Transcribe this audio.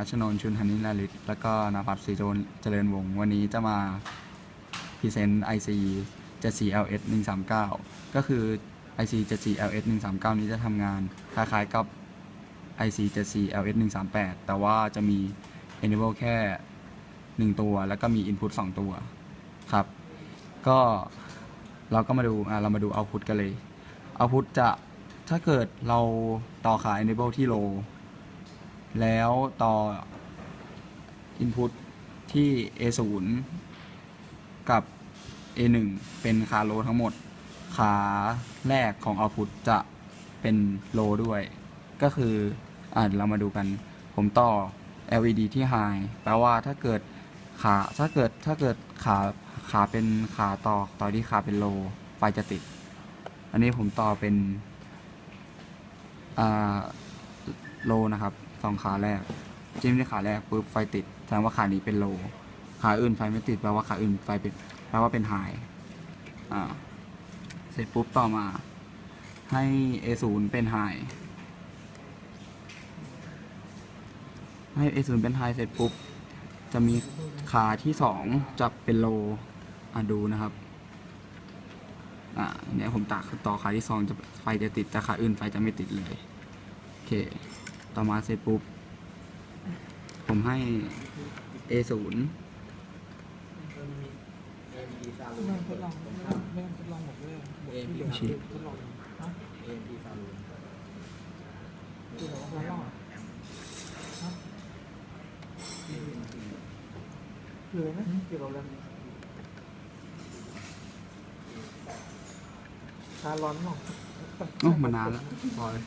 นัชนนชุนธนิลาลิตแล้วก็นภัสศรีจเจริญวงศ์วันนี้จะมาพรีเซนต์ IC 74LS 139 ก็คือ IC 74LS 139 นี้จะทำงานคล้ายๆกับ IC 74LS 138 แต่ว่าจะมี enable แค่ 1 ตัว แล้วก็มี input 2 ตัวครับ ก็เราก็มาดูเรามาดู output กันเลย output จะถ้าเกิดเราต่อขา enable ที่ low แล้วต่อ input ที่ A0 กับ A1 เป็นขา low ทั้งหมด ขาแรกของ output จะเป็น low ด้วย ก็คืออ่าเรามาดูกัน ผมต่อ LED ที่ high แปลว่าถ้าเกิดขาถ้าเกิดถ้าเกิดขาขาเป็นขาต่อต่อที่ขาเป็น low ไฟจะติด อันนี้ผมต่อเป็นอ่าโลนะครับ สองขาแรก จิ้มที่ขาแรกปุ๊บไฟติดแสดงว่าขานี้เป็นโล ขาอื่นไฟไม่ติดแปลว่าขาอื่นไฟเป็นแปลว่าเป็นไฮอ่าเสร็จปุ๊บต่อมาให้ A0 เป็นไฮให้ A0 เป็นไฮเสร็จปุ๊บ จะมีขาที่สองจะเป็นโลอะดูนะครับ อ่าเนี่ยผมตักต่อขาที่สองจะไฟจะติดแต่ขาอื่นไฟจะไม่ติดเลย โอเค ต่อมาเสร็จปุ๊บ ผมให้ A0 ไม่ต้องทดลองไม่ต้องไม่ต้องทดลองหมดเลยหมดที่เหลือชี้ทดลองฮะคือแบบว่าเราลองฮะคืออะไรนะเกี่ยวกับอะไรชาร้อนหรอโอ้มานานแล้วพอเลย